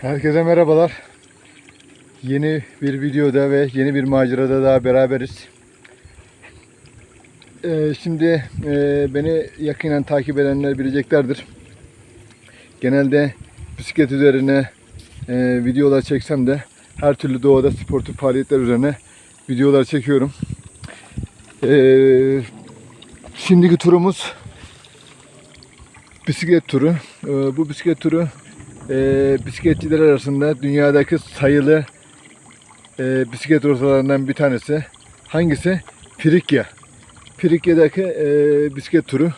Herkese merhabalar. Yeni bir videoda ve yeni bir macerada daha beraberiz. Ee, şimdi e, beni yakinen takip edenler bileceklerdir. Genelde bisiklet üzerine e, videolar çeksem de her türlü doğada sportif faaliyetler üzerine videolar çekiyorum. Ee, şimdiki turumuz bisiklet turu. Ee, bu bisiklet turu e, bisikletçiler arasında dünyadaki sayılı e, bisiklet rotalarından bir tanesi. Hangisi? Frikya. Frikya'daki e, bisiklet turu.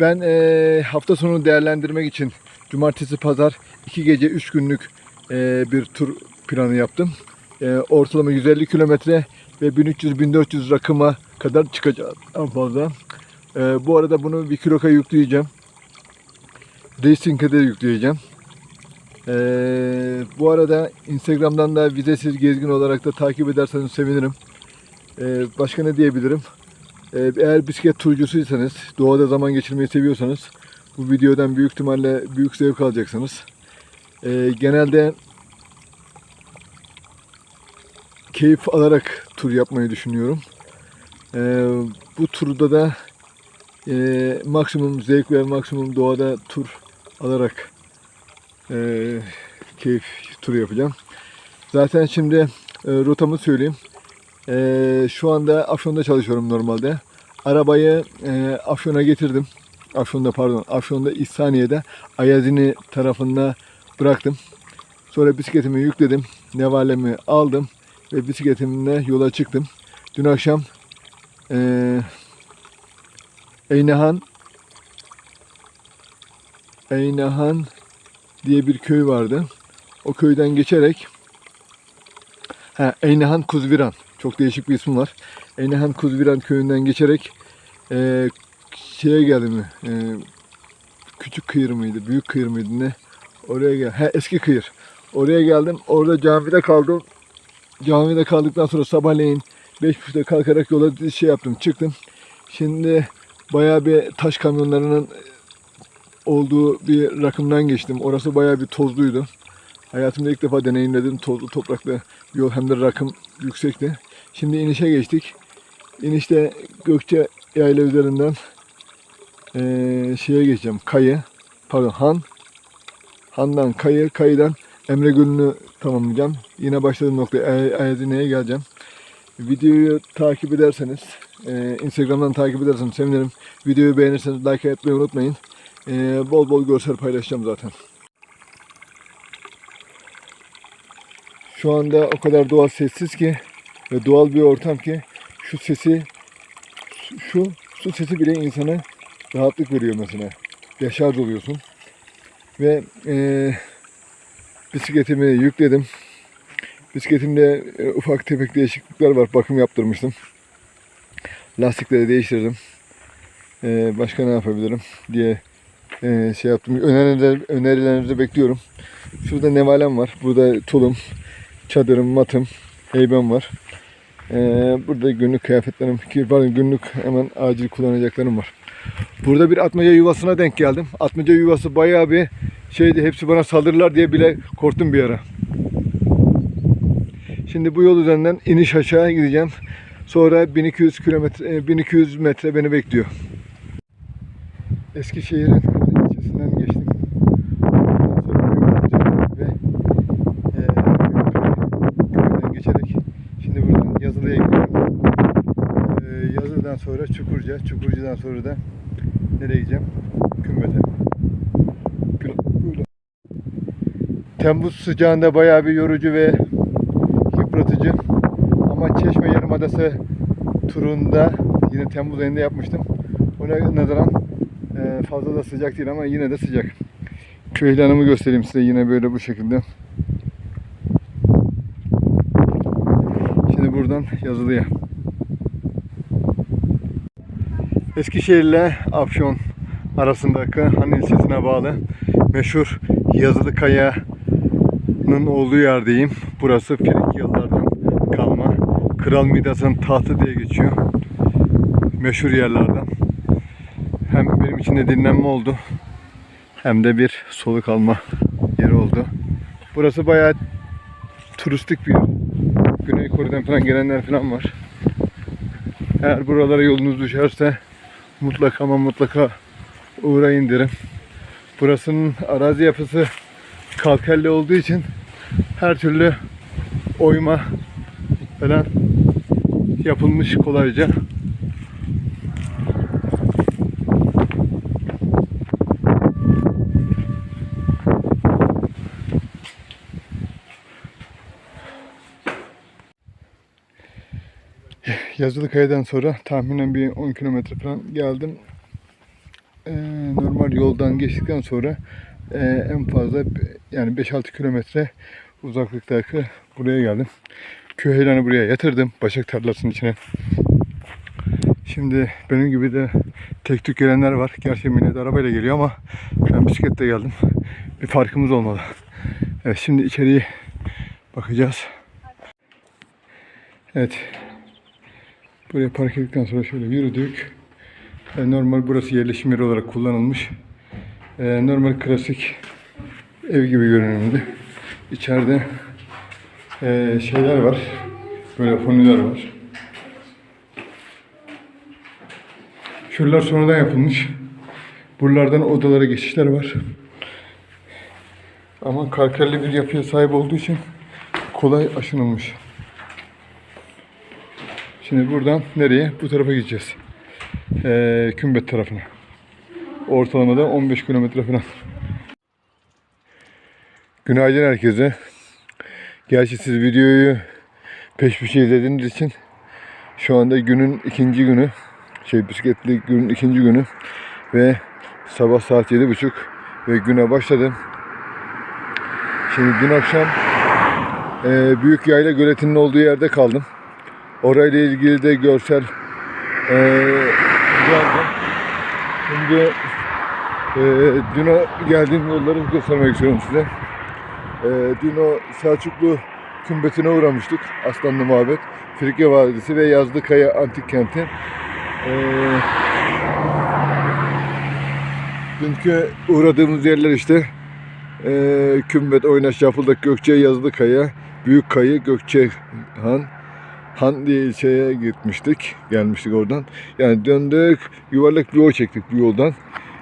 Ben e, hafta sonu değerlendirmek için cumartesi pazar iki gece üç günlük e, bir tur planı yaptım. E, ortalama 150 kilometre ve 1300-1400 rakıma kadar çıkacağım en fazla. E, bu arada bunu bir kiloka yükleyeceğim. Racing'e de yükleyeceğim. Ee, bu arada Instagram'dan da vizesiz gezgin olarak da takip ederseniz sevinirim. Ee, başka ne diyebilirim? Ee, eğer bisiklet turcusuysanız, doğada zaman geçirmeyi seviyorsanız bu videodan büyük ihtimalle büyük zevk alacaksınız. Ee, genelde keyif alarak tur yapmayı düşünüyorum. Ee, bu turda da e, maksimum zevk ve maksimum doğada tur alarak e, keyif turu yapacağım. Zaten şimdi e, rotamı söyleyeyim. E, şu anda Afyon'da çalışıyorum normalde. Arabayı e, Afyon'a getirdim. Afyon'da pardon, Afyon'da İhsaniye'de Ayazini tarafında bıraktım. Sonra bisikletimi yükledim. Nevalemi aldım ve bisikletimle yola çıktım. Dün akşam e, Eynehan Eynehan diye bir köy vardı. O köyden geçerek ha, Eynehan Kuzviran. Çok değişik bir isim var. Eynehan Kuzviran köyünden geçerek e, şeye geldim. E, küçük kıyır mıydı? Büyük kıyır mıydı ne? Oraya gel. Ha, eski kıyır. Oraya geldim. Orada camide kaldım. Camide kaldıktan sonra sabahleyin 5.30'da kalkarak yola şey yaptım. Çıktım. Şimdi bayağı bir taş kamyonlarının olduğu bir rakımdan geçtim. Orası bayağı bir tozluydu. Hayatımda ilk defa deneyimledim tozlu topraklı yol hem de rakım yüksekti. Şimdi inişe geçtik. İnişte Gökçe yayla üzerinden eee, şeye geçeceğim. Kayı. Pardon Han. Han'dan Kayı. Kayı'dan Emre Gölü'nü tamamlayacağım. Yine başladığım noktaya Ay- Ayazine'ye geleceğim. Videoyu takip ederseniz, eee, Instagram'dan takip ederseniz sevinirim. Videoyu beğenirseniz like etmeyi unutmayın. Ee, bol bol görsel paylaşacağım zaten. Şu anda o kadar doğal sessiz ki ve doğal bir ortam ki şu sesi şu su sesi bile insana rahatlık veriyor mesela. Yaşar oluyorsun. Ve e, bisikletimi yükledim. Bisikletimde e, ufak tefek değişiklikler var. Bakım yaptırmıştım. Lastikleri değiştirdim. E, başka ne yapabilirim diye e, şey yaptım. Öneriler, önerilerinizi bekliyorum. Şurada nevalem var. Burada tulum, çadırım, matım, heybem var. E, burada günlük kıyafetlerim, ki pardon günlük hemen acil kullanacaklarım var. Burada bir atmaca yuvasına denk geldim. Atmaca yuvası bayağı bir şeydi. Hepsi bana saldırırlar diye bile korktum bir ara. Şimdi bu yol üzerinden iniş aşağı gideceğim. Sonra 1200 kilometre, e, 1200 metre beni bekliyor. Eskişehir'in ilçesinden geçtim. Ondan sonra Büyükburcu ve e, Büyükpınar köyünden geçerek şimdi buradan Yazılı'ya gidiyorum. E, Yazılı'dan sonra Çukurca, Çukurca'dan sonra da nereye gideceğim? Kümbete. Temmuz sıcağında bayağı bir yorucu ve yıpratıcı. Ama Çeşme Yarımadası turunda yine Temmuz ayında yapmıştım. Ona nazaran ee, fazla da sıcak değil ama yine de sıcak. Köy ilanımı göstereyim size yine böyle bu şekilde. Şimdi buradan yazılıya. Eskişehir ile Afyon arasındaki Han ilçesine bağlı meşhur Yazılı Kaya'nın olduğu yerdeyim. Burası Frikyalılardan kalma. Kral Midas'ın tahtı diye geçiyor. Meşhur yerlerden hem benim için de dinlenme oldu hem de bir soluk alma yeri oldu. Burası bayağı turistik bir yer. Güney Kore'den falan gelenler falan var. Eğer buralara yolunuz düşerse mutlaka ama mutlaka uğrayın derim. Burasının arazi yapısı kalkerli olduğu için her türlü oyma falan yapılmış kolayca. Yazılı kayadan sonra tahminen bir 10 kilometre falan geldim. Ee, normal yoldan geçtikten sonra e, en fazla yani 5-6 kilometre uzaklıktaki buraya geldim. Köy buraya yatırdım. Başak tarlasının içine. Şimdi benim gibi de tek tük gelenler var. Gerçi millet arabayla geliyor ama ben bisikletle geldim. Bir farkımız olmalı. Evet şimdi içeriye bakacağız. Evet. Buraya park ettikten sonra şöyle yürüdük. E, normal burası yerleşim yeri olarak kullanılmış. E, normal klasik ev gibi görünümlü. İçeride e, şeyler var. Böyle foniler var. Şuralar sonradan yapılmış. Buralardan odalara geçişler var. Ama kalkerli bir yapıya sahip olduğu için kolay aşınılmış. Şimdi buradan nereye? Bu tarafa gideceğiz. Ee, Kümbet tarafına. Ortalamada 15 kilometre falan. Günaydın herkese. Gerçi siz videoyu peş peşe izlediğiniz için şu anda günün ikinci günü. Şey bisikletli günün ikinci günü. Ve sabah saat yedi buçuk ve güne başladım. Şimdi dün akşam e, Büyük Yayla Göleti'nin olduğu yerde kaldım. Orayla ilgili de görsel eee geldi. Şimdi eee dün o geldiğim yolları göstermek istiyorum size. Eee dün o Selçuklu kümbetine uğramıştık. Aslanlı Mabet, Frikya Vadisi ve Yazlıkaya Antik Kenti. Eee dünkü uğradığımız yerler işte eee Kümbet, Oynaş, Yapıldak, Gökçe, Yazlıkaya, Büyük Kayı, Gökçe Han, Han ilçeye gitmiştik. Gelmiştik oradan. Yani döndük. Yuvarlak bir yol çektik bu yoldan.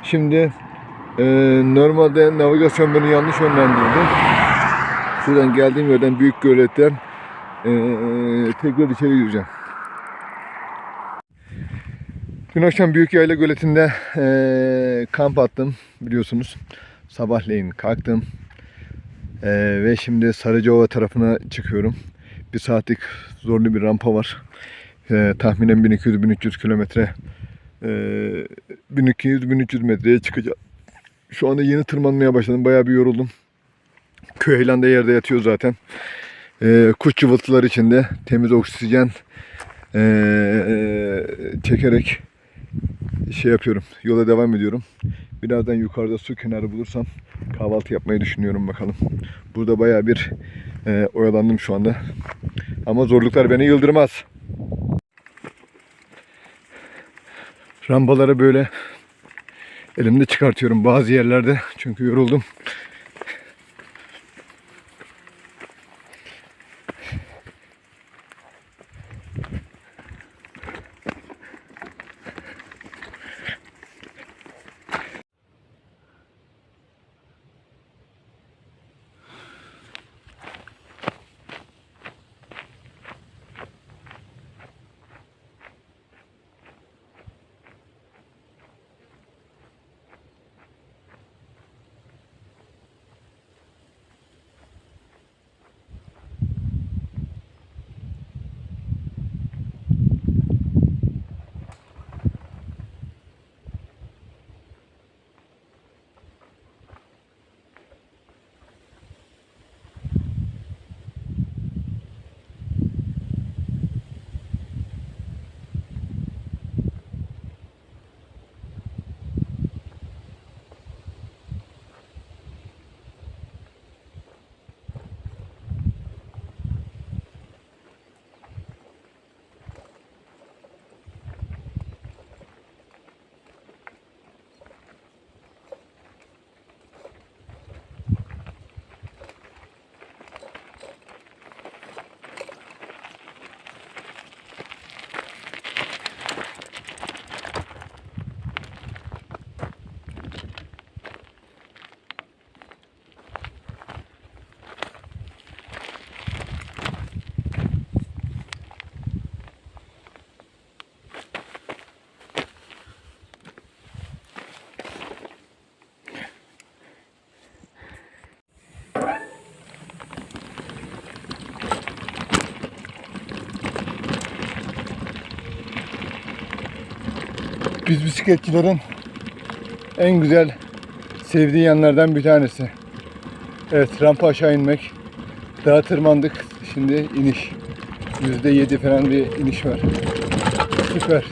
Şimdi e, normalde navigasyon beni yanlış yönlendirdi. Şuradan geldiğim yerden Büyük Gölet'ten e, tekrar içeri gireceğim. Dün akşam Büyük Yayla Göleti'nde e, kamp attım biliyorsunuz. Sabahleyin kalktım. E, ve şimdi Sarıcaova tarafına çıkıyorum bir saatlik zorlu bir rampa var. Ee, tahminen 1200-1300 kilometre ee, 1200-1300 metreye çıkacağım. Şu anda yeni tırmanmaya başladım. Bayağı bir yoruldum. Köy heylanda yerde yatıyor zaten. Ee, kuş cıvıltıları içinde temiz oksijen ee, çekerek şey yapıyorum. Yola devam ediyorum. Birazdan yukarıda su kenarı bulursam kahvaltı yapmayı düşünüyorum bakalım. Burada bayağı bir e, oyalandım şu anda. Ama zorluklar beni yıldırmaz. Rambaları böyle elimde çıkartıyorum bazı yerlerde. Çünkü yoruldum. Biz bisikletçilerin en güzel sevdiği yanlardan bir tanesi. Evet rampa aşağı inmek. Dağa tırmandık. Şimdi iniş. Yüzde yedi falan bir iniş var. Süper.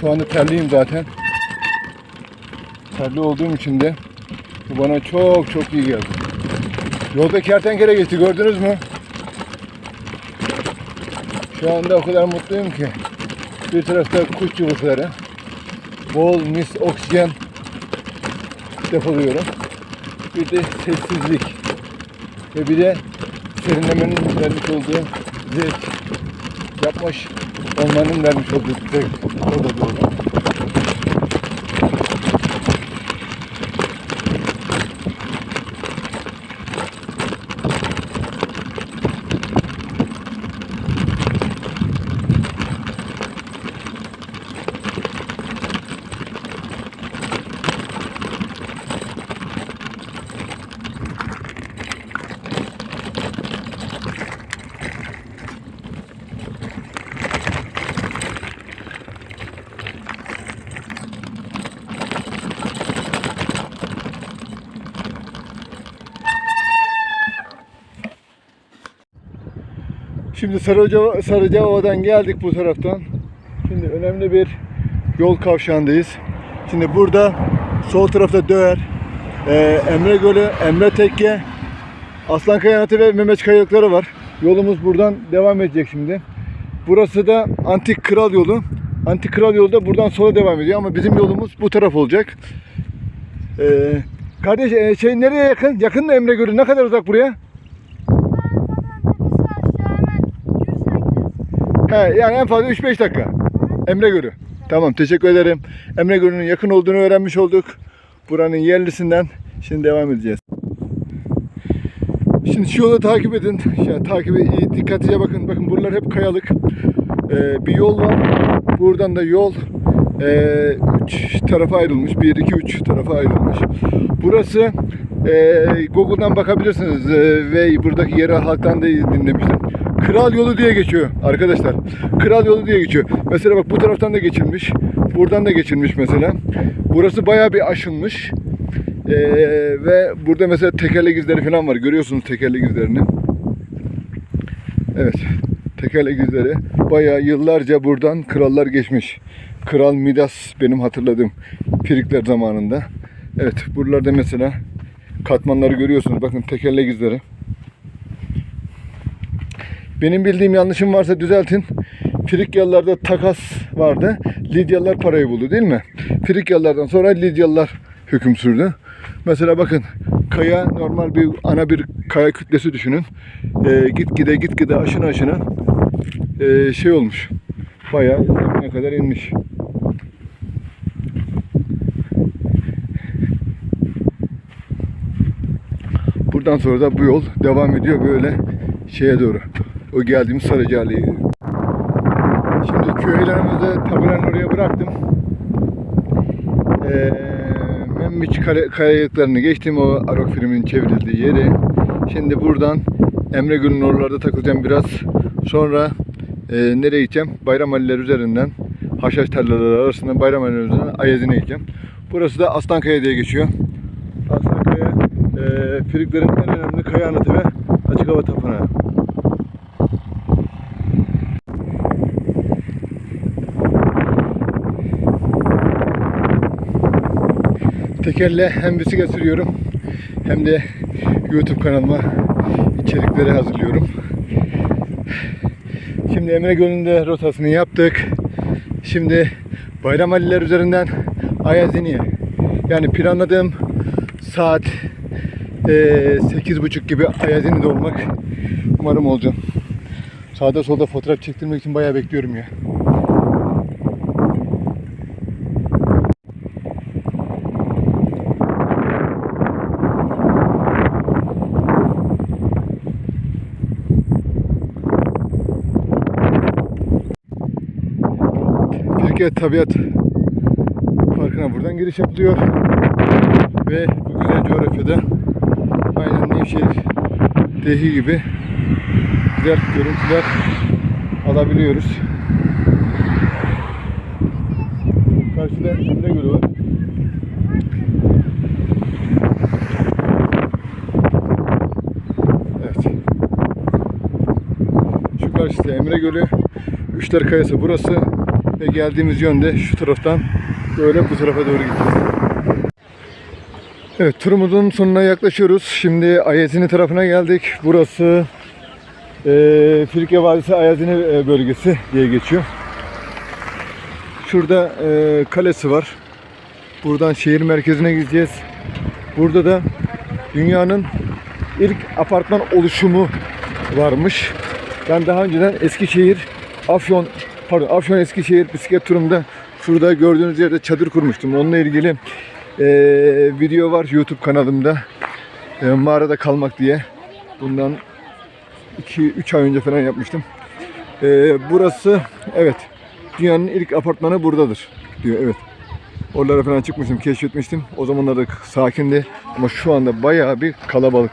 Şu anda terliyim zaten. Terli olduğum için de bu bana çok çok iyi geldi. Yolda kertenkele geçti gördünüz mü? Şu anda o kadar mutluyum ki. Bir tarafta kuş cıvıkları, bol mis oksijen depoluyorum. Bir de sessizlik ve bir de serinlemenin vermiş olduğu zevk, yapmış olmanın vermiş olduğu zevk. O da doğru. Şimdi Sarıca, Sarıcaova'dan geldik bu taraftan. Şimdi önemli bir yol kavşağındayız. Şimdi burada sol tarafta Döğer, e, Emre Gölü, Emre Tekke, Aslan Kayanatı ve Mehmet Kayalıkları var. Yolumuz buradan devam edecek şimdi. Burası da Antik Kral Yolu. Antik Kral Yolu da buradan sola devam ediyor ama bizim yolumuz bu taraf olacak. E, kardeş e, şey nereye yakın? Yakın mı Emre Gölü? Ne kadar uzak buraya? He, yani en fazla 3-5 dakika. Emre Gölü. Tamam teşekkür ederim. Emre Gölü'nün yakın olduğunu öğrenmiş olduk. Buranın yerlisinden. Şimdi devam edeceğiz. Şimdi şu yolu takip edin. Ya, takip iyi, dikkatlice bakın. Bakın buralar hep kayalık. Ee, bir yol var. Buradan da yol ee, üç tarafa ayrılmış. 1, 2, 3 tarafa ayrılmış. Burası ee, Google'dan bakabilirsiniz. Ee, ve buradaki yerel halktan da dinlemiştim. Kral yolu diye geçiyor arkadaşlar. Kral yolu diye geçiyor. Mesela bak bu taraftan da geçilmiş. Buradan da geçilmiş mesela. Burası bayağı bir aşınmış. Ee, ve burada mesela tekerlek izleri falan var. Görüyorsunuz tekerlek izlerini. Evet. Tekerlek izleri. Bayağı yıllarca buradan krallar geçmiş. Kral Midas benim hatırladığım Pirikler zamanında. Evet. Buralarda mesela katmanları görüyorsunuz. Bakın tekerlek izleri. Benim bildiğim yanlışım varsa düzeltin. Frikyalılarda takas vardı. Lidyalılar parayı buldu değil mi? Frikyalılardan sonra Lidyalılar hüküm sürdü. Mesela bakın kaya normal bir ana bir kaya kütlesi düşünün. Ee, gitgide gitgide aşına aşına ee, şey olmuş. Bayağı zemine kadar inmiş. Buradan sonra da bu yol devam ediyor böyle şeye doğru. O geldiğimiz Sarıcaali'ye. Şimdi köylerimizi taburanın oraya bıraktım. Ee, Memmiç kare- kayalıklarını geçtim o Arok filminin çevrildiği yeri. Şimdi buradan Emre Gölü'nün oralarda takılacağım biraz. Sonra e, nereye gideceğim? Bayramaliler üzerinden Haşhaş tarlaları arasından Bayramaliler üzerinden Ayazin'e gideceğim. Burası da Aslankaya diye geçiyor. Aslankaya e, Firiklerin en önemli kaya anıtı ve açık hava tapınağı. Tekerle hem bisiklet sürüyorum hem de YouTube kanalıma içerikleri hazırlıyorum. Şimdi Emre Gölü'nde rotasını yaptık. Şimdi Bayramaliler üzerinden Ayazini'ye. Yani planladığım saat eee, 8.30 gibi Ayazini'de olmak umarım olacağım. Sağda solda fotoğraf çektirmek için bayağı bekliyorum ya. Firke Tabiat Parkı'na buradan giriş yapılıyor. Ve bu güzel coğrafyada aynen Nevşehir Dehi gibi güzel görüntüler alabiliyoruz. Karşıda Emre Gölü var. Evet. Şu karşıda Emre Gölü. Üçler Kayası burası. Ve geldiğimiz yönde şu taraftan böyle bu tarafa doğru gideceğiz. Evet turumuzun sonuna yaklaşıyoruz. Şimdi Ayazini tarafına geldik. Burası e, Firike Vadisi Ayazini e, bölgesi diye geçiyor. Şurada e, kalesi var. Buradan şehir merkezine gideceğiz. Burada da dünyanın ilk apartman oluşumu varmış. Ben daha önceden Eskişehir, Afyon, pardon Afyon Eskişehir bisiklet turumda şurada gördüğünüz yerde çadır kurmuştum. Onunla ilgili e, video var YouTube kanalımda. E, mağarada kalmak diye. Bundan 2-3 ay önce falan yapmıştım. E, burası evet dünyanın ilk apartmanı buradadır diyor. Evet. Oralara falan çıkmıştım, keşfetmiştim. O zamanlarda sakindi ama şu anda bayağı bir kalabalık.